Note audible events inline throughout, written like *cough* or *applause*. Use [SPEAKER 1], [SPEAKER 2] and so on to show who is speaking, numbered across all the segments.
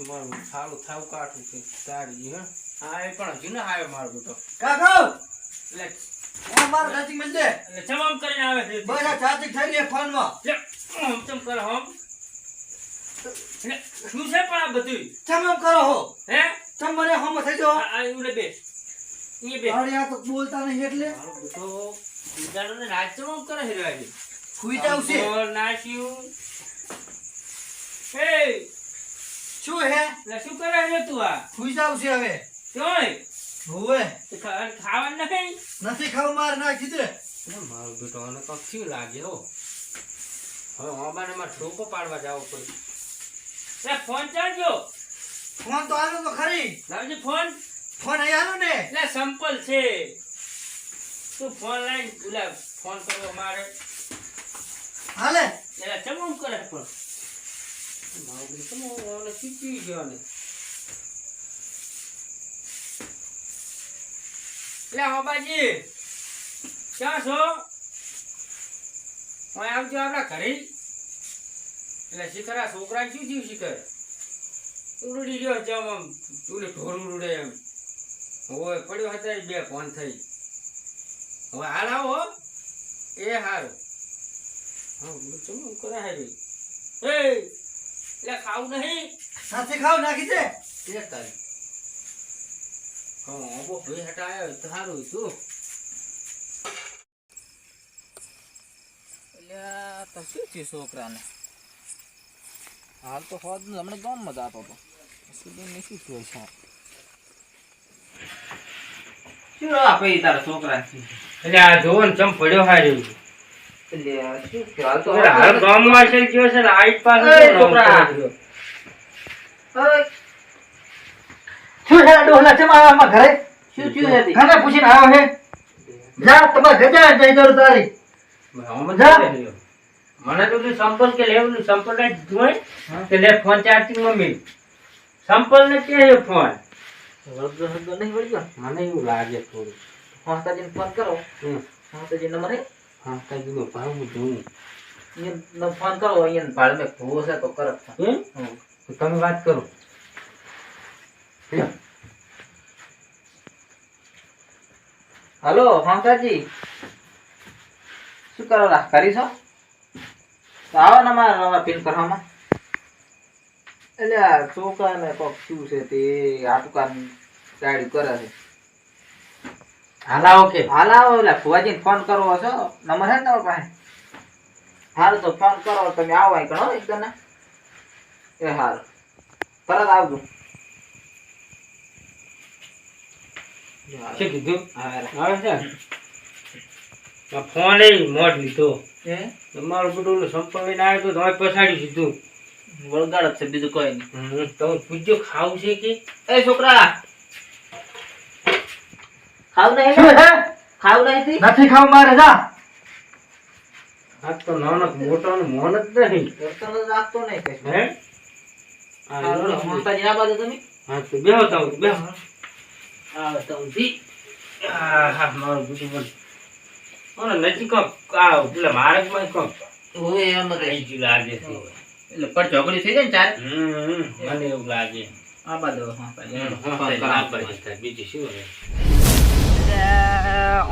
[SPEAKER 1] મારું સારું થાવ કાઠું છે તારી હે? હા એ પણ હજુ ના આવ્યો મારો બેટો
[SPEAKER 2] કાકો!
[SPEAKER 1] એટલે
[SPEAKER 2] હું મારો
[SPEAKER 1] એટલે ચમમ કરીને આવે છે?
[SPEAKER 2] બસ આ ચાચી થઈ રહી ફોનમાં.
[SPEAKER 1] લે, હમ ચમ કરે હમ એટલે શું છે પણ આ બધું
[SPEAKER 2] ચમામ કરો હો.
[SPEAKER 1] હે?
[SPEAKER 2] ચમ મને હમ થઈ જો
[SPEAKER 1] આ ઉલે બે બે
[SPEAKER 2] અરે આ તો બોલતા નહીં એટલે.
[SPEAKER 1] મારો બેટો ઉજાડો ને નાચ ચમમ કરે છે
[SPEAKER 2] જાવ છે.
[SPEAKER 1] બોલ નાચ્યું એ
[SPEAKER 2] શું હે?
[SPEAKER 1] શું કરે છે તું આ?
[SPEAKER 2] સુઈ જાવ છે હવે.
[SPEAKER 1] ચોય
[SPEAKER 2] હોવે.
[SPEAKER 1] ખા- ખાવાનું નહીં
[SPEAKER 2] નથી ખાવું માર ના કીધું
[SPEAKER 1] મારો બેટો આને તો થયું લાગે હો. હવે ઓબાને માં ઠોકો પાડવા જાવ પડે લે ફોન ચાલજો.
[SPEAKER 2] ફોન તો આવ્યો તો ખરી.
[SPEAKER 1] લાવજે ફોન.
[SPEAKER 2] ફોન અહીં આવ્યો ને.
[SPEAKER 1] લે સંપલ છે. તું ફોન લાઈન ફોન કરવો મારે.
[SPEAKER 2] હાલે.
[SPEAKER 1] એટલે ચમ કરે પણ મારો બેટો ઓને શીખી ગયો ને લે ઓબાજી ક્યાં છો હું આવજો આપણા ઘરે? એટલે શિખરા છોકરા શું થયું? શિખર? ઉડી ગયો જમ આમ તું ઢોર ઉડે એમ હોય પડ્યો હતા બે ફોન થઈ હવે હાલ આવો. એ હારું. હા ચમ કરે હારી એ! એટલે ખાવું નહીં.
[SPEAKER 2] સાથે ખાવ નાખી દે
[SPEAKER 1] એ તારી. હા અબો ભાઈ હટાયો તો સારું હતું
[SPEAKER 3] એટલે આ તો શું છે છોકરાને? હાલ તો હોદ ને હમણાં ગામમાં જતો હતો સુધીને શું થયું છે? શું તારા છોકરા
[SPEAKER 1] એટલે આ જોવો ને ચમ પડ્યો હારી. મને તો સંપલ કે લેવું સંપલ ને જોઈ કે લે ફોન ચાર્જિંગ મમ્મી સંપલ ને કે ફોન? મને એવું લાગે થોડું.
[SPEAKER 3] માતાજીને ફોન કરો. માતાજી નંબર હે
[SPEAKER 1] કઈ નો ભાવ જોઉં.
[SPEAKER 3] અહીંયા ફોન કરો અહીંયા ભાડ મેં ભૂવો છે તો કરો.
[SPEAKER 1] તમે વાત કરો.
[SPEAKER 3] હલો માતાજી શું કરો રા કરી છો? તો આવો ને અમારે નવા પિન કરવામાં. એટલે આ છોકરાને કોક શું છે તે આટુકાન ગાડી કરે છે.
[SPEAKER 1] હાલા
[SPEAKER 3] કે? હાલાવો એટલે ફુવાજીને ફોન કરવો છો નંબર હે ને તમારી પાસે? હાલ તો ફોન કરો તમે આવો અહીં એકદમ. ને એ હાલ. તરત આવજો.
[SPEAKER 1] શું કીધું? આવે છે? ફોન એ મોડ લીધો. તમારું બધું ઓલું લઈને આવ્યો તો તમે પછાડી દીધું.
[SPEAKER 3] વળગાડ છે બીજું કોઈ નહીં.
[SPEAKER 1] તમે પૂછજો ખાવું છે કે?
[SPEAKER 3] એ છોકરા ખાવ નહીં
[SPEAKER 2] શું હે
[SPEAKER 3] ખાવ નહીં તી
[SPEAKER 2] નથી ખાવું મારે જા
[SPEAKER 1] આ તો નાનક મોટો ને મોન જ નહીં
[SPEAKER 3] વર્તન જ રાખતો નહીં કશું.
[SPEAKER 1] હે આ
[SPEAKER 3] હાલો,
[SPEAKER 1] નાનક મોટો.
[SPEAKER 3] મમતાજી ના બાજુ તમે
[SPEAKER 1] હા તો બેહો તો બેહો આ તો જી આ હા મારું બધું બંધ મને નજીક કોક આ પેલા માર્ગમાં કોક
[SPEAKER 3] ઓય એમ જ
[SPEAKER 1] આઈ ગયું લાગે છે
[SPEAKER 3] એટલે પર ઝઘડી થઈ જાય ને ચારે
[SPEAKER 1] હમ, મને એવું લાગે
[SPEAKER 3] આ બાજુ હા બાજુ.
[SPEAKER 1] હમ,
[SPEAKER 3] ફોન
[SPEAKER 1] હા,
[SPEAKER 3] કરો.
[SPEAKER 1] ના પડી જતા, બીજું શું હવે?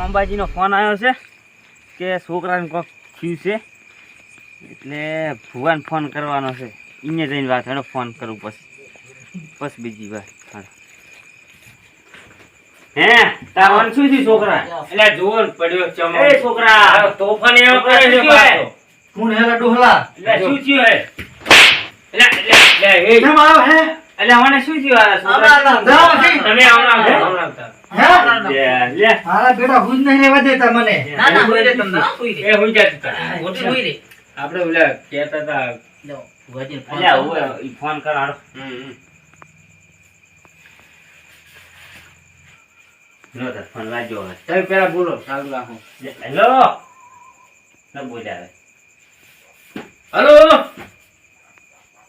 [SPEAKER 1] અંબાજીનો ફોન આવ્યો છે કે છોકરાને કોક થયું છે. એટલે ભુવાને ફોન કરવાનો છે. એને જઈને વાત હેડો ફોન કરું પછી. પછી બીજી વાત. હે તારું શું થયું છોકરા? એટલે જોવો પડ્યો એ છોકરા તોફાન એવો કરે છે પાછો.
[SPEAKER 2] કોણ હેલા ડોહલા?
[SPEAKER 1] એટલે શું થયું હે એટલે એટલે એ
[SPEAKER 2] કેમ આવ્યો હે?
[SPEAKER 1] એટલે મને શું થયું આ છોકરા તમે આવના છો, આવના લે, લે.
[SPEAKER 2] બેટા હુજ નહીં રહેવા દેતા મને.
[SPEAKER 3] ના ના હા,
[SPEAKER 1] એ હું જાતું. આપણે ઓલા કહેતા હતા
[SPEAKER 3] ફોન
[SPEAKER 1] અલ્યા,
[SPEAKER 3] કરો.
[SPEAKER 1] ઓય, ઈ ફોન કર હાલો. લો તાર ફોન વાગ્યો હવે. તમે પેલા બોલો. ચાલુ રાખો. હેલો. ન બોલ્યા હલો.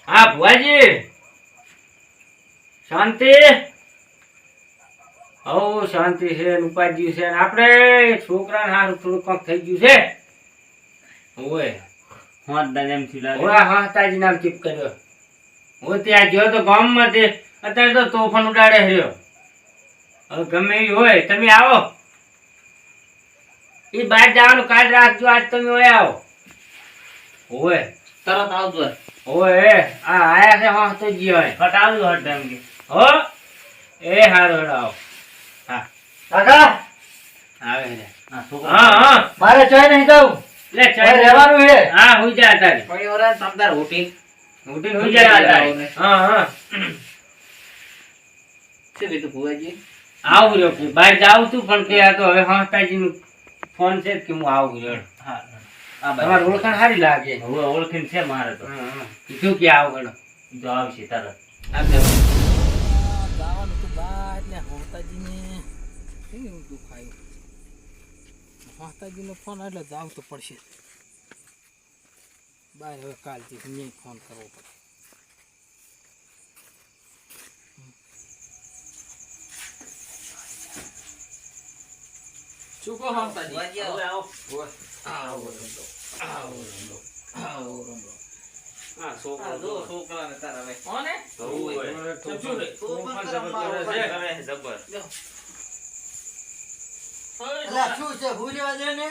[SPEAKER 1] હા ભુવાજી. શાંતિ. હો શાંતિ છે ને છે આપણે છોકરાને હારું થોડું કંઈક થઈ ગયું છે. ઓય હા દાદા એમ થી લાગે હા તાજી નામ ચીપ કર્યો. હું ત્યાં ગયો તો ગામમાં તે અત્યારે તો તોફાન ઉડાડે રહ્યો. હવે ગમે એવી હોય તમે આવો. એ બહાર જવાનું કાર્ડ રાખજો આજ તમે હોય આવો. હોય
[SPEAKER 3] તરત આવજો.
[SPEAKER 1] હોય આ આયા છે હા તો જી હોય. આવજો હટ એમ કે હો એ હારો હેડો આવો.
[SPEAKER 2] કાકા?
[SPEAKER 1] આવે છે હા હા
[SPEAKER 2] મારે ચાય નહીં જાઉં
[SPEAKER 1] લે
[SPEAKER 2] મારે રહેવાનું છે.
[SPEAKER 1] હા હુઈ જા તારે. હુઈ જા હા હા.
[SPEAKER 3] ભુવાજી?
[SPEAKER 1] આવું રહ્યો કે બહાર જાઉં તું પણ કે આ તો હવે હંસતાજીનું ફોન છે કે હું આવું રહ્યો.
[SPEAKER 3] હા આ
[SPEAKER 1] તમારે ઓળખાણ સારી લાગે.
[SPEAKER 3] હવે ઓળખીને છે મારે તો.
[SPEAKER 1] હા, હા. કીધું કે આવું ગણો.
[SPEAKER 3] જો આવશે તરત.
[SPEAKER 1] આપજો
[SPEAKER 4] ગાવાનું તો બહાર ને કેમ એવું દુખાયું હોતાજીનો ફોન એટલે જાવ તો પડશે. બહાર હવે કાલથી મેં ફોન કરવો પડે શું કહો
[SPEAKER 3] આવો.
[SPEAKER 4] આવો. રમલો આવો રમલો આવો રમલો
[SPEAKER 1] હા
[SPEAKER 3] આ
[SPEAKER 1] છોકરો
[SPEAKER 3] જો. છોકરાને તાર હવે
[SPEAKER 4] કોને? ને?
[SPEAKER 1] જબર. કરે છે.
[SPEAKER 2] ને?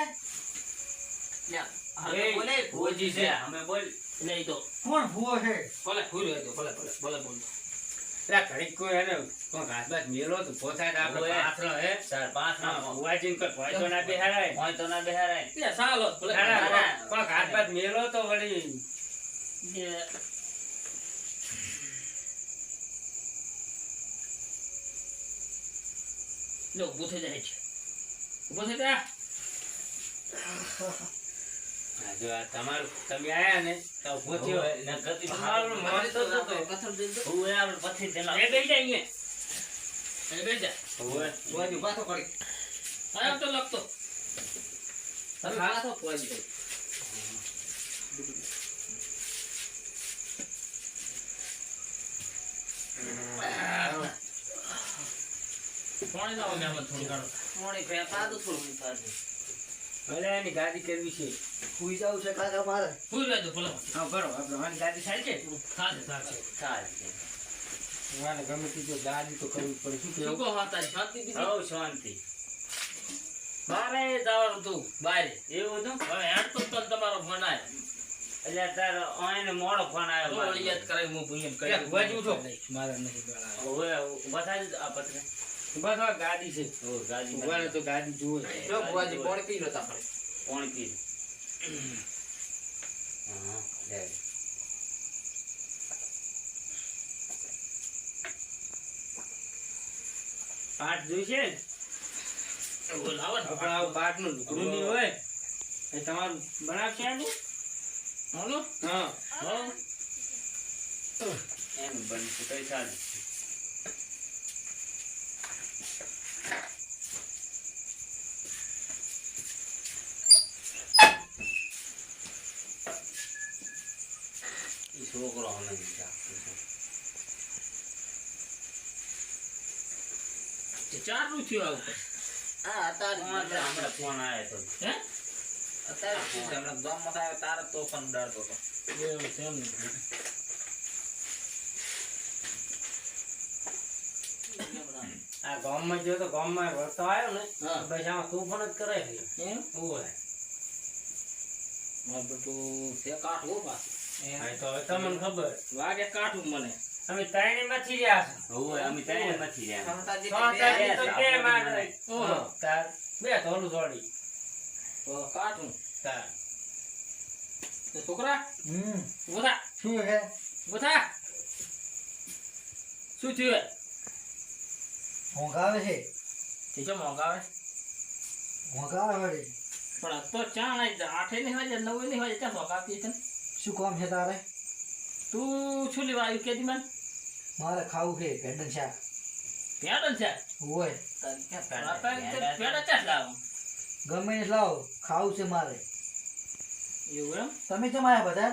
[SPEAKER 1] એ
[SPEAKER 3] બોલે
[SPEAKER 1] ભોજી છે.
[SPEAKER 3] અમે બોલ
[SPEAKER 4] નહીં તો.
[SPEAKER 2] કોણ ભૂવો છે?
[SPEAKER 4] ભલે ભૂલ હોય તો ભલે ભલે ભલે બોલતો
[SPEAKER 1] પેલા ઘડીક કોઈ એને કોઈ ઘાસ બાસ મેલો તો પોતાય તો પાથરો હે?
[SPEAKER 3] ના
[SPEAKER 1] કોઈ ભોય તો ના
[SPEAKER 3] તો બેહારાય.
[SPEAKER 4] એટલે ચાલો ભલે.
[SPEAKER 1] ના, ના,
[SPEAKER 3] ના,
[SPEAKER 1] કોઈ-
[SPEAKER 3] ના.
[SPEAKER 1] કોઈ ઘાસ બાસ મેલો તો વળી
[SPEAKER 4] લો થઈ જાય છે. ઊભો થઈ જા. *laughs*
[SPEAKER 1] તમારું તમે આયા ને તો ઊભો થયો.
[SPEAKER 3] ને ગતિ
[SPEAKER 1] તો
[SPEAKER 4] પથ્થર દઈ દો.
[SPEAKER 3] હું
[SPEAKER 1] એ બેહી જાય અહીંયા.
[SPEAKER 4] એ બેસી જા.
[SPEAKER 3] પાછો કરી
[SPEAKER 4] આમ તો લખતો તમે પાછો પહોંચી ગઈ પાણી લાવો આમાં થોડું ઘણું.
[SPEAKER 3] મોણી ફે પાછું થોડું પાછું
[SPEAKER 1] ભલે એની ગાદી કરવી છે.
[SPEAKER 2] સુઈ જાવ છે કાકા મારે.
[SPEAKER 4] ભૂલ રહેજો, ભલે.
[SPEAKER 1] હા બરો આપણે મારી થાય છે? મારે ગમે તે જો ગાદી તો કરવી પડે. શું
[SPEAKER 4] શું
[SPEAKER 1] કેવું
[SPEAKER 4] કહો હતા? શાંતિ બીજી?
[SPEAKER 3] હવ શાંતિ.
[SPEAKER 4] બારે જવાનું બારે.
[SPEAKER 3] એવું હતું?
[SPEAKER 4] હવે હેડ તો તને તમારો ફોન આવ્યો.
[SPEAKER 3] એટલે તાર આઈને મોડો ફોન આવ્યો
[SPEAKER 4] તો યાદ કરાવી હું મારે નહીં ગળા.
[SPEAKER 3] હવે બતાવી આ પત્ર.
[SPEAKER 1] બસ આ ગાડી છે.
[SPEAKER 3] ઓ ગાડી
[SPEAKER 1] ઉભાને તો ગાડી જુએ.
[SPEAKER 4] જો ભુવાજી કોણ પી લો તમે.
[SPEAKER 3] કોણ પી હા લે.
[SPEAKER 1] પાટ જોઈ છે
[SPEAKER 4] બોલાવો લાવો ને.
[SPEAKER 1] આપણે આવું પાટનું ઢુકડું નહીં હોય. એ તમારું બનાવશે આનું?
[SPEAKER 4] હાલો.
[SPEAKER 1] હા.
[SPEAKER 4] હા.
[SPEAKER 3] એમ બનશે કઈ ચાલે. છોકરો અમે
[SPEAKER 4] તે ચારનું થયું આવું.
[SPEAKER 3] હા અત્યારે હમણાં ફોન આવ્યો તો
[SPEAKER 4] હે?
[SPEAKER 3] અત્યારે શું છે હમણાં ગામમાં થાય તારે હતો
[SPEAKER 4] એવું છે એમ
[SPEAKER 1] આ ગામમાં જો તો ગામમાં વળતો આવ્યો ને. તો પછી આમાં તોફાન જ કરે છે
[SPEAKER 4] એમ?
[SPEAKER 1] ઓય.
[SPEAKER 4] મારું બધું છે કાઠું હો પાછું.
[SPEAKER 1] હા, તો હવે તમને ખબર.
[SPEAKER 4] વાગે કાઠું મને.
[SPEAKER 1] અમે ત્રણે માંથી રહ્યા છો.
[SPEAKER 3] હવે અમે ત્રણે નથી રહ્યા.
[SPEAKER 1] તો બે મારે.
[SPEAKER 4] ઓહો.
[SPEAKER 1] તાર બે થોડું થોડી
[SPEAKER 4] તો કાઠું.
[SPEAKER 1] તાર.
[SPEAKER 4] તે છોકરા
[SPEAKER 2] હમ. શું છે?
[SPEAKER 4] ઊભો શું થયું
[SPEAKER 2] મોંઘાવે છે?
[SPEAKER 4] તે કેમ મોંઘાવે આવે?
[SPEAKER 2] વળી.
[SPEAKER 4] પણ તો ચા આઠે નહીં હોય નવે નહીં હોય ત્યાં શોખ છે ને?
[SPEAKER 2] શું કામ છે તારે?
[SPEAKER 4] તું શું લેવા આવ્યું કેદી મને
[SPEAKER 2] મારે ખાવું છે ભેંડન શાક.
[SPEAKER 4] પેડલ છે?
[SPEAKER 2] હોય
[SPEAKER 4] પેડા પેડા ક્યાં
[SPEAKER 2] ગમે ને લાવો ખાવું છે મારે.
[SPEAKER 4] એવું એમ?
[SPEAKER 2] તમે કેમ આયા બધા?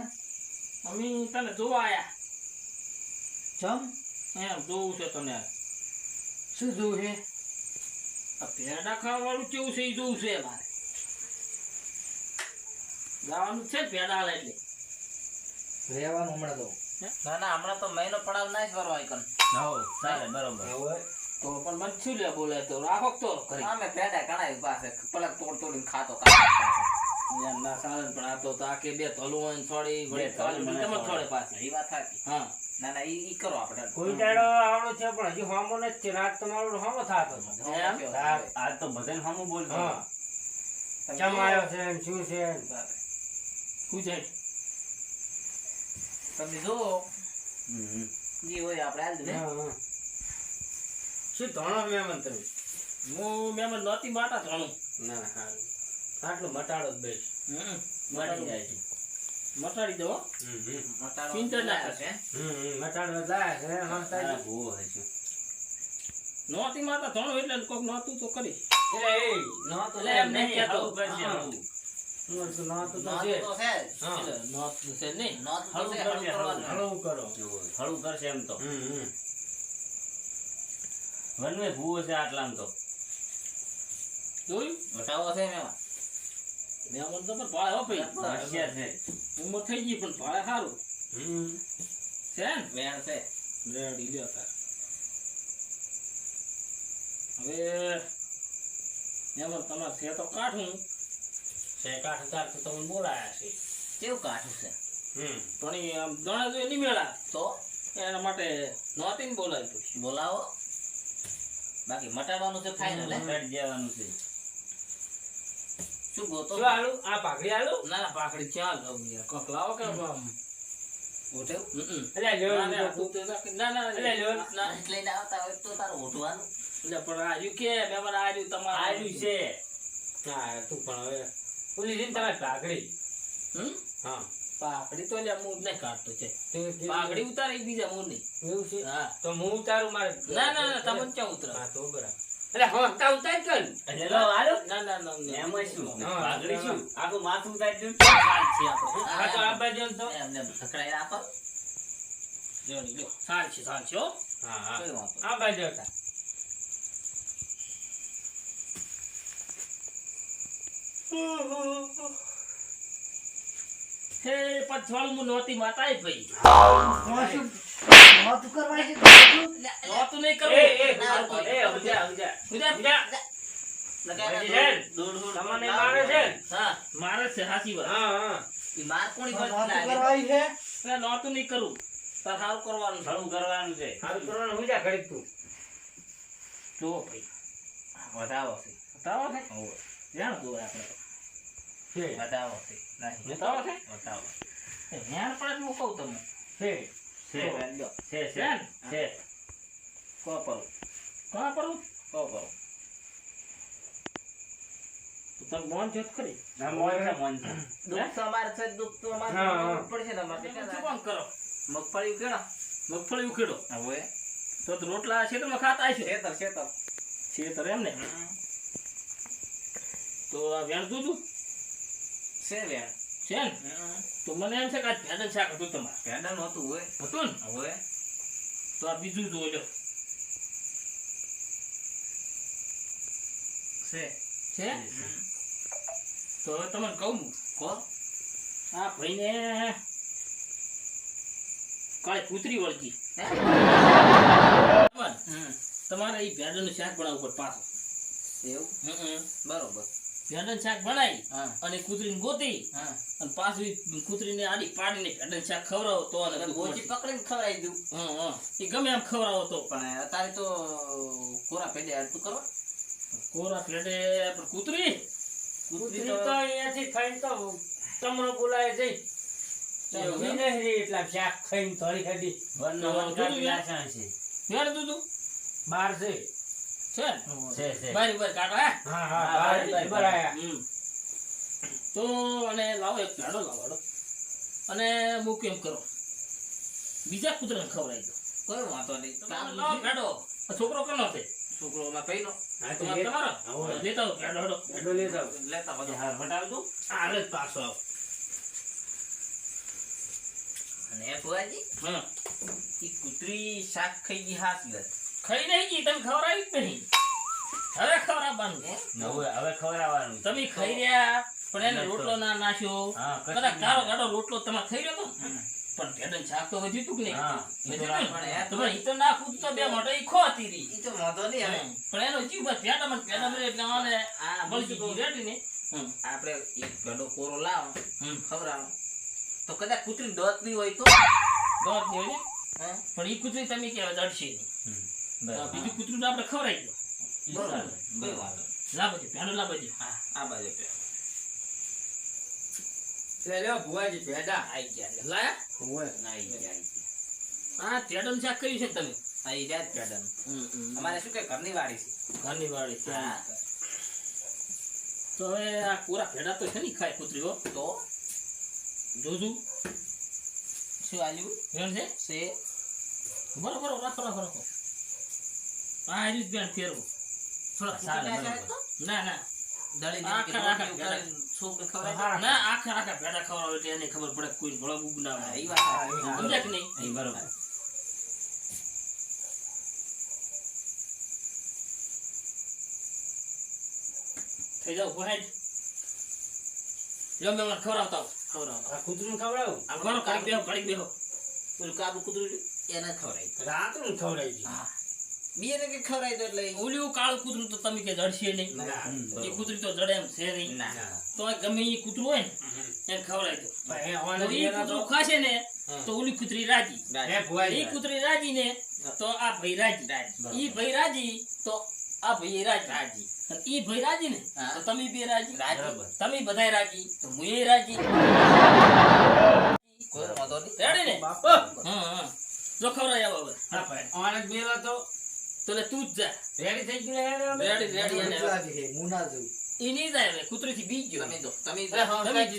[SPEAKER 4] અમે તને જોવા આવ્યા
[SPEAKER 2] ચમ?
[SPEAKER 4] એમ જોવું છે તને.
[SPEAKER 2] શું જોવું છે?
[SPEAKER 4] આ પેડા ખાવાનું કેવું છે એ જોવું છે મારે. જવાનું છે હાલે એટલે.
[SPEAKER 2] રહેવાનું હમણાં તો.
[SPEAKER 4] ના ના હમણાં તો મહિનો પડાવ ના જ કરવા આઈકન
[SPEAKER 5] હો ચાલે બરોબર.
[SPEAKER 1] હવે
[SPEAKER 4] તો પણ મને શું લે બોલે તો? રાખો તો. કરી.
[SPEAKER 3] અમે પેડા કણાય પાસે પલક તોડ તોડીને ખાતો ખાતો.
[SPEAKER 4] ના ચાલે પણ આ તો તાકે બે તલું હોય છોડી વળી
[SPEAKER 5] તલું
[SPEAKER 4] તલું
[SPEAKER 5] મને છોડે.
[SPEAKER 4] છોડે
[SPEAKER 3] એ વાત સાચી.
[SPEAKER 4] હા.
[SPEAKER 3] ના ના ઈ ઈ કરો આપણે.
[SPEAKER 1] કોઈ દાડો આવડો છે પણ હજી હોમો નથી છે રાત તમારો હોમો થતો.
[SPEAKER 5] આજ તો બધાને હમું બોલતો
[SPEAKER 1] હા. ચમ આવ્યો છે શું છે
[SPEAKER 4] શું છે?
[SPEAKER 3] તમે જો જી હોય આપણે હાલ દે.
[SPEAKER 1] શું ધણો મહેમાન તમે?
[SPEAKER 4] હું મેમન નહોતી માટા જાણું
[SPEAKER 1] ના ના. આટલું મટાડો જ બેસ.
[SPEAKER 4] હમ.
[SPEAKER 5] મટી જાય છે
[SPEAKER 4] મટાડી દો.
[SPEAKER 3] મટાડો
[SPEAKER 4] ચિંતા ના
[SPEAKER 3] છે.
[SPEAKER 1] મટાડો જ લાયા છે
[SPEAKER 5] તારા
[SPEAKER 1] ભૂ
[SPEAKER 5] હોય છે.
[SPEAKER 4] નહોતી માતા ધણો એટલે કોક નહોતું તો કરી
[SPEAKER 1] એ નહોતું
[SPEAKER 4] એમ નહીં કહેતો.
[SPEAKER 5] વનવે ભૂવો છે આટલામાં તો.
[SPEAKER 4] જોયું?
[SPEAKER 3] વટાવો છે મેમાં
[SPEAKER 4] મેમન તો પણ ભાડે હો ભાઈ.
[SPEAKER 5] હોશિયાર છે.
[SPEAKER 4] ઉંમર થઈ ગઈ પણ પાળે સારું છે ને?
[SPEAKER 3] વેણ છે.
[SPEAKER 4] રેડી લ્યો તાર. હવે મેમન તમારે છે તો કાઠું
[SPEAKER 1] છે કાઠ હજાર તો તમને બોલાયા છે.
[SPEAKER 3] કેવું કાઠું છે?
[SPEAKER 1] હમ.
[SPEAKER 4] પણ આમ દણા જોઈએ નહીં મેળા.
[SPEAKER 3] તો?
[SPEAKER 4] એના માટે નહોતી બોલાવી પછી
[SPEAKER 3] બોલાવો. બાકી મટાડવાનું છે ફાઇનલ
[SPEAKER 5] મટાડી દેવાનું છે.
[SPEAKER 3] શું ગોતો?
[SPEAKER 1] શું આલુ? આ પાઘડી આલુ?
[SPEAKER 4] ના ના પાકડી ક્યાં લાવું યાર કોક લાવો કે
[SPEAKER 1] એટલે
[SPEAKER 4] ના ના
[SPEAKER 1] એટલે લ્યો.
[SPEAKER 4] ના
[SPEAKER 3] લઈને આવતા હોય તો તારું
[SPEAKER 4] એટલે પણ આજુ કે? મેમન આજુ તમારે
[SPEAKER 5] છે.
[SPEAKER 1] હા તું પણ હવે ઓલી રીત તમારી પાઘડી.
[SPEAKER 4] હમ?
[SPEAKER 1] હા.
[SPEAKER 4] પાઘડી તો લે મૂળ નહીં કાઢતો છે. પાકડી ઉતારે બીજા મૂળ નહીં.
[SPEAKER 1] એવું છે?
[SPEAKER 4] હા.
[SPEAKER 1] તો હું ઉતારું મારે
[SPEAKER 4] ના ના ના તમને ક્યાં ઉતરે?
[SPEAKER 1] હા તો બરાબર. એટલે તા ઉતાર કર.
[SPEAKER 5] એટલે લો, હાલો.
[SPEAKER 4] ના ના ના ના.
[SPEAKER 5] એમાં શું પાઘડી શું આખું માથું ઉતાર
[SPEAKER 4] દે છે આપણે
[SPEAKER 1] હા તો આ બાજુ તો.
[SPEAKER 3] એમને સકડાઈ રાખો
[SPEAKER 4] જો લ્યો સાલ છે સાલ છે હો.
[SPEAKER 1] હા હા. આ બાજુ હતા.
[SPEAKER 4] હે પછવાળું હું નહોતી માતાએ ભાઈ.
[SPEAKER 1] છે ને?
[SPEAKER 3] દોઢ દોઢ
[SPEAKER 1] તમને
[SPEAKER 3] લાખ
[SPEAKER 1] મારે છે? ને?
[SPEAKER 4] હા. મારે છે હાસી વાત.
[SPEAKER 1] હા હા.
[SPEAKER 3] ઈ માર કોની
[SPEAKER 4] એટલે નહોતું નહીં કરું તાર સારું કરવાનું
[SPEAKER 5] સારું કરવાનું છે.
[SPEAKER 1] સારું કરવાનું. હું જા ઘડીક તું.
[SPEAKER 4] જો ભાઈ.
[SPEAKER 3] વધાવો છે.
[SPEAKER 4] વધાવો છે?
[SPEAKER 3] હોવે.
[SPEAKER 4] ધ્યાન આપણે.
[SPEAKER 1] છે
[SPEAKER 3] વધાવો નહીં.
[SPEAKER 4] બતાવો છે?
[SPEAKER 3] બતાવો
[SPEAKER 4] એ પણ તો હું કહું તમને.
[SPEAKER 1] છે
[SPEAKER 5] છે
[SPEAKER 3] તો
[SPEAKER 5] છે છે. છે.
[SPEAKER 3] કો પરો કો પરો
[SPEAKER 4] તો તમે મોન જોત ખરી.
[SPEAKER 5] ના મોન છે મોન છે.
[SPEAKER 3] દુઃખ તો અમારે છે દુઃખ તો અમારે
[SPEAKER 1] હા, હા.
[SPEAKER 3] દુઃખ પડશે ને
[SPEAKER 4] શું કામ કરો?
[SPEAKER 3] મગફળી ઉકેળો
[SPEAKER 4] મગફળી ઉકેડો
[SPEAKER 3] હવે
[SPEAKER 4] તો તો રોટલા ખેતરમાં ખાતા હશો?
[SPEAKER 3] શેતર શેતર
[SPEAKER 4] ખેતર એમ ને? તો આ વેણ તું
[SPEAKER 3] છે વેણ.
[SPEAKER 4] છે ને તો મને એમ છે કે આ ભેદન શાક હતું તમારે.
[SPEAKER 3] ભેદન હતું હોય
[SPEAKER 4] હતું ને?
[SPEAKER 3] હવે
[SPEAKER 4] તો આ બીજું જોઈ લો
[SPEAKER 3] છે.
[SPEAKER 4] છે? તો હવે તમને કહું
[SPEAKER 3] કહો.
[SPEAKER 4] આ ભાઈને કાલે કૂતરી વળગી. તમારે એ ભેડનું શાક બનાવવું પડે પાછું.
[SPEAKER 3] એવું? બરોબર.
[SPEAKER 4] ભેડન શાક બનાવી અને કૂતરીને ગોતી અને પાછું કૂતરીને આડી પાડીને ભેડન શાક ખવડાવો તો અને
[SPEAKER 3] ગોચી પકડીને ખવડાવી દઉં.
[SPEAKER 4] હં. એ ગમે એમ ખવડાવો તો.
[SPEAKER 3] પણ અત્યારે તો કોરા પેડે અડતું કરો.
[SPEAKER 4] કોરા પ્લેટે પણ કૂતરી?
[SPEAKER 1] કૂતરી તો અહીંયાથી ખાઈને તો તમને બોલાય જઈ એટલા શાક ખાઈને થોડી ખાધી
[SPEAKER 5] કાપી છે.
[SPEAKER 4] વેણ
[SPEAKER 1] બાર છે.
[SPEAKER 4] છે
[SPEAKER 5] છે છે.
[SPEAKER 4] બારી બારી કાઢો હા?
[SPEAKER 1] હા,
[SPEAKER 5] હા
[SPEAKER 1] બાર
[SPEAKER 5] બાર, બાર,
[SPEAKER 1] બરાબર. આયા.
[SPEAKER 4] હમ. તો અને લાવો એક પેડો લાવો હેડો. અને મૂક એમ કરો? બીજા કૂતરાને ખવડાવી દો.
[SPEAKER 3] કોઈ વાંધો નહીં.
[SPEAKER 4] લાવો પેડો. છોકરો કોનો છે?
[SPEAKER 3] છોકરો માં
[SPEAKER 1] કઈ નો
[SPEAKER 4] તમારો. લેતા આવો હેડો.
[SPEAKER 1] લેતા આવો.
[SPEAKER 3] લેતા બધું
[SPEAKER 5] હાર હટાવી દઉં
[SPEAKER 4] આરે જ પાછો આવો.
[SPEAKER 3] અને એ ફુવાજી
[SPEAKER 4] હા.
[SPEAKER 3] ઈ કૂતરી શાક ખાઈ ગઈ હાથ ગઈ
[SPEAKER 4] ખાઈ નહીં ગઈ તમે ખવડાવી જ નહીં. હવે ખવડાવવાનું
[SPEAKER 5] હવે હવે ખવડાવવાનું
[SPEAKER 4] તમે ખાઈ રહ્યા પણ એને રોટલો ના નાખ્યો. કદાચ
[SPEAKER 5] નહીં.
[SPEAKER 4] કારો રોટલો તમારે થઈ રહ્યો તો? પણ ભેડન શાક તો વધ્યું તું નહીં?
[SPEAKER 5] હા, ઈ તો
[SPEAKER 4] વધ્યું તું તો પણ ઈ તો નાખવું તો બે મોઢે ઈ ખો હતી રી.
[SPEAKER 3] ઈ તો વાંધો નહીં
[SPEAKER 4] પણ એનો જીવ બસ ભેડામાં ને એટલે આને
[SPEAKER 3] આ
[SPEAKER 4] બળી
[SPEAKER 3] બીજું
[SPEAKER 4] રેડી ને.
[SPEAKER 3] આપણે એક કોરો લાવો. ખવડાવો. તો કદાચ કૂતરી દોત બી હોય તો?
[SPEAKER 4] દોતની હોય ને? પણ ઈ કૂતરી તમે કેવા જડશે નહીં. બીજું કૂતરું તો આપણે ખવડાવી દો.
[SPEAKER 3] કોઈ વાંધો નહીં.
[SPEAKER 4] લાવજો ભેડો
[SPEAKER 3] હા આ બાજુ પે
[SPEAKER 1] ભુવાજી ભેડા
[SPEAKER 3] આવી ગયા.
[SPEAKER 4] લાયા?
[SPEAKER 3] ગયા.
[SPEAKER 4] ભેડન શાક કર્યું છે તમે?
[SPEAKER 3] આઈ ગયા પેડન અમારે શું કે ઘરની વાડી છે.
[SPEAKER 4] ઘરની વાડી છે
[SPEAKER 3] હા.
[SPEAKER 4] તો હવે આ પૂરા ભેડા તો છે ને ખાય કૂતરીઓ
[SPEAKER 3] તો?
[SPEAKER 4] જોજુ.
[SPEAKER 3] શું આલ્યું?
[SPEAKER 4] છે?
[SPEAKER 3] છે.
[SPEAKER 4] બરો બરો રાખો રાખો રાખો. આ રીત બેન ફેરવો.
[SPEAKER 3] ના?
[SPEAKER 4] ના ના.
[SPEAKER 3] દળી
[SPEAKER 4] આખા. ના આખા આખા ભેડા ખવડાવો એટલે એને ખબર પડે કોઈ ભળો બુગ ના
[SPEAKER 3] હા,
[SPEAKER 4] આવે
[SPEAKER 3] ઈ વાત સાચી.
[SPEAKER 1] હા,
[SPEAKER 4] સમજ્યા કે નહીં?
[SPEAKER 5] બરોબર.
[SPEAKER 4] થઈ જાવ ભોહેડ જો. મેં ખવડાવતા ખવડાવતા
[SPEAKER 1] આ કૂતરું ખવડાવું?
[SPEAKER 4] આવો. ઘણો કડીક બેહો કડીક બેહો.
[SPEAKER 3] પેલું કાબુ કૂતરું એને ખવડાવી રાત
[SPEAKER 1] રાતનું ખવડાવી
[SPEAKER 3] હા. કે ખવડાવી દો એટલે
[SPEAKER 4] ઓલી કાળું કૂતરું તો તમે કે જડશે નહીં. એ કૂતરી તો જડે એમ છે નહીં.
[SPEAKER 3] ના
[SPEAKER 4] તો આ ગમે એ કૂતરું હોય ને એને
[SPEAKER 1] ખવડાય એ
[SPEAKER 4] તો એ કૂતરું ખાશે ને તો ઓલી કૂતરી રાજી.
[SPEAKER 1] એ
[SPEAKER 4] એ કૂતરી રાજી ને તો આ ભાઈ રાજી. એ ભાઈ રાજી તો આ ભાઈ રાજી.
[SPEAKER 3] રાજી.
[SPEAKER 4] ઈ ભાઈ રાજી ને તો તમે બે રાજી.
[SPEAKER 3] રાજી.
[SPEAKER 4] તમે બધાય રાજી તો હું રાજી.
[SPEAKER 3] કોઈ વાંધો નહીં.
[SPEAKER 4] રેડી ને. હા હા જો ખવડાય આવો હવે.
[SPEAKER 1] હા ભાઈ. ઓને દિયેલા તો
[SPEAKER 4] તો તું જ જા.
[SPEAKER 1] રેડી થઈ ગયું?
[SPEAKER 4] રેડી રેડી અને ઈ નહીં જાય હવે કૂતરી થી બીજ ગયો.
[SPEAKER 3] તમે જો તમે.
[SPEAKER 1] હા,
[SPEAKER 4] તમે જ.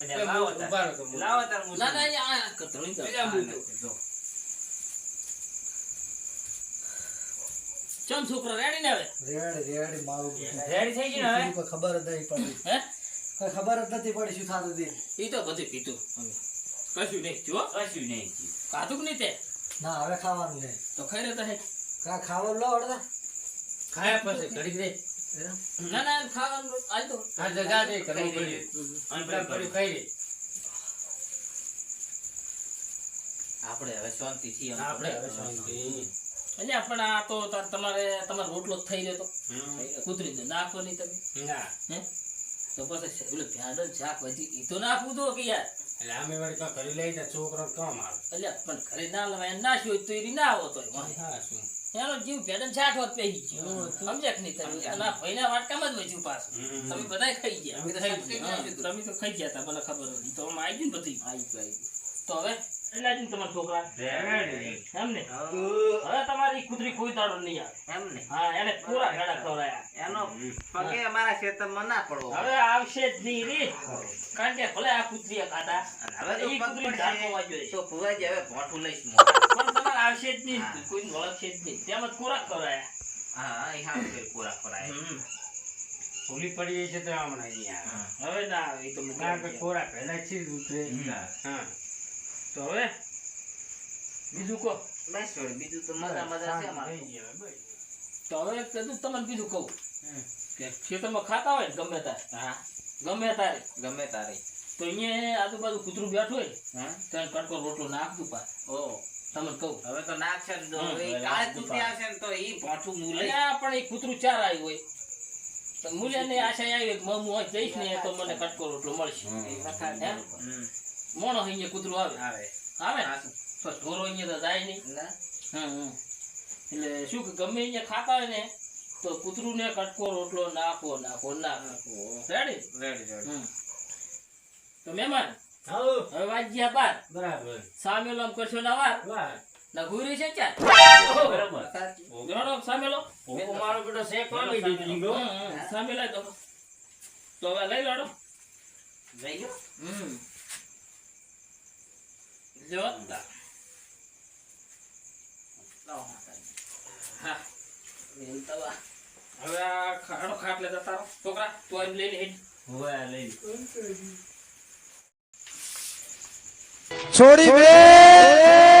[SPEAKER 1] ને?
[SPEAKER 5] લાવો તાર.
[SPEAKER 4] ના ના આ કરતો નહીં
[SPEAKER 1] જો.
[SPEAKER 4] ચમ છોકરો રેડી ને હવે?
[SPEAKER 2] રેડ રેડ મારું
[SPEAKER 1] રેડી થઈ ગયું ને હવે?
[SPEAKER 2] કોઈ ખબર જ નહીં પડી.
[SPEAKER 4] હે?
[SPEAKER 2] કોઈ ખબર જ નથી પડી શું થાતું હતું.
[SPEAKER 4] ઈ તો બધું પીતું કશું નહીં જો
[SPEAKER 5] કશું નહીં
[SPEAKER 4] કાતું નહીં તે?
[SPEAKER 2] ના હવે ખાવાનું નહીં
[SPEAKER 4] તો ખાઈ તો હે.
[SPEAKER 2] કા ખાવાનું લો અડધા
[SPEAKER 1] ખાયા પછી ઘડીક રે
[SPEAKER 4] ના ના ખાવાનું આજ તો
[SPEAKER 1] હા જગા દે કરવું
[SPEAKER 5] ખાઈ લઈએ.
[SPEAKER 1] પડ્યું
[SPEAKER 5] અને
[SPEAKER 1] પેલા
[SPEAKER 5] પછી
[SPEAKER 1] પડ્યું ખાઈ લે
[SPEAKER 3] આપણે હવે શાંતિથી આમ
[SPEAKER 1] આપણે હવે શાંતિ.
[SPEAKER 4] એટલે પણ આ તો તમારે તમારો રોટલો જ થઈ રહ્યો તો.
[SPEAKER 1] હમ.
[SPEAKER 4] કૂતરી ને નાખો નહીં તમે.
[SPEAKER 1] ના.
[SPEAKER 4] હે? તો પછી ઓલું ભેંડો શાક વધી એ તો નાખવું તો કે યાર.
[SPEAKER 1] એટલે અમે વળી કાં કરી લઈ છોકરો કામ આવે.
[SPEAKER 4] એટલે પણ ઘરે ના લેવાય ના શું હોય તો એ ના આવો તો
[SPEAKER 1] હા શું?
[SPEAKER 4] એનો જીવ ભેડન છાઠ વખત પેહી ગયો. કે નહીં તમે? અને આ ભાઈના વાટકામાં જ વચ્યું પાછું. તમે બધા ખાઈ ગયા.
[SPEAKER 3] અમે તો
[SPEAKER 4] ખાઈ
[SPEAKER 3] સાચું
[SPEAKER 4] ગયા.
[SPEAKER 3] કીધું.
[SPEAKER 4] હા, તમે તો ખાઈ ગયા હતા મને ખબર હતી તો આમાં આવી ગયું ને બધું?
[SPEAKER 3] આવી ગયું, આવી
[SPEAKER 4] તો હવે? એટલે જ તમારા છોકરા? એમ ને? હવે તમારી કુતરી કોઈ તારો નહીં આવે.
[SPEAKER 3] એમ ને?
[SPEAKER 4] હા એને પૂરા ભેડા ખવડાયા.
[SPEAKER 3] એનો પગે અમારા ખેતરમાં ના પડવો
[SPEAKER 4] હવે આવશે જ નહીં રે. કારણ કે ભલે આ
[SPEAKER 3] હવે તો
[SPEAKER 4] કૂતરી. ઝાડ હોવા જોઈએ.
[SPEAKER 3] તો ભુવાજી હવે ભોંઠું લઈશ
[SPEAKER 4] પણ આવશે જ નહીં.
[SPEAKER 3] હા.
[SPEAKER 4] કોઈ ઓળખશે જ નહીં. તેમજ ખોરાક ખવડાયા.
[SPEAKER 3] હા એ કર્યું, પૂરા ખોરાય.
[SPEAKER 4] હમ.
[SPEAKER 1] ભૂલી પડી છે તો હમણાં અહીંયા
[SPEAKER 4] હવે ના આવે તો મૂકી
[SPEAKER 1] કે
[SPEAKER 4] આપજો.
[SPEAKER 1] ખોરાક પહેલા છે ઉતરે.
[SPEAKER 5] હા.
[SPEAKER 1] હા.
[SPEAKER 4] તો હવે બીજું કહો.
[SPEAKER 3] બસ બીજું તો મજા મજા છે અમારે.
[SPEAKER 1] થઈ ગયા, બસ.
[SPEAKER 4] તો હવે તમને બીજું કહું. કે ખેતરમાં ખાતા હોય ને ગમે તારે
[SPEAKER 3] હા.
[SPEAKER 4] ગમે તારે
[SPEAKER 3] ગમે તારે
[SPEAKER 4] તો અહીંયા આજુબાજુ કૂતરું બેઠું હોય
[SPEAKER 3] હા.
[SPEAKER 4] ત્યાં કટકો રોટલો નાખતું પાછ.
[SPEAKER 3] ઓ.
[SPEAKER 4] તમને કહું.
[SPEAKER 3] હવે તો નાખશે તો
[SPEAKER 4] હમ,
[SPEAKER 3] હવે
[SPEAKER 5] હવે
[SPEAKER 3] કાળે કૂતરી આવશે તો ઈ ભોંઠું હું
[SPEAKER 4] પણ એ કૂતરું ચાર આવ્યું હોય. તો મૂલ્યની આશા આવી હોય કે જઈશ ને તો મને કટકો રોટલો મળશે.
[SPEAKER 5] હમ.
[SPEAKER 3] એ વખત
[SPEAKER 4] હે?
[SPEAKER 3] હમ.
[SPEAKER 4] મોણો અહીંયા કૂતરું આવે.
[SPEAKER 3] આવે.
[SPEAKER 4] તો. ઢોરો અહીંયા તો જાય નહીં. હમ હમ. એટલે શું કે ગમે અહીંયા ખાતા હોય ને તો કૂતરું ને કટકો રોટલો નાખો નાખો નાખો. રેડી
[SPEAKER 3] રેડી રેડી
[SPEAKER 4] તો મહેમાન હવે બાર.
[SPEAKER 1] બરાબર.
[SPEAKER 4] સામેલો આમ કરશો ના વાર
[SPEAKER 1] વાહ.
[SPEAKER 4] છે ચાર?
[SPEAKER 5] બરાબર.
[SPEAKER 1] મારો બેટો દીધી
[SPEAKER 4] તો હવે લઈ લોડો
[SPEAKER 3] ગયો?
[SPEAKER 4] હમ.
[SPEAKER 3] લાવો
[SPEAKER 4] હા એમ હવે આ ખાડો ખાટ લેતા રહો છોકરા તું લઈ લે
[SPEAKER 5] હવે લઈ લો.
[SPEAKER 2] છોડી દે.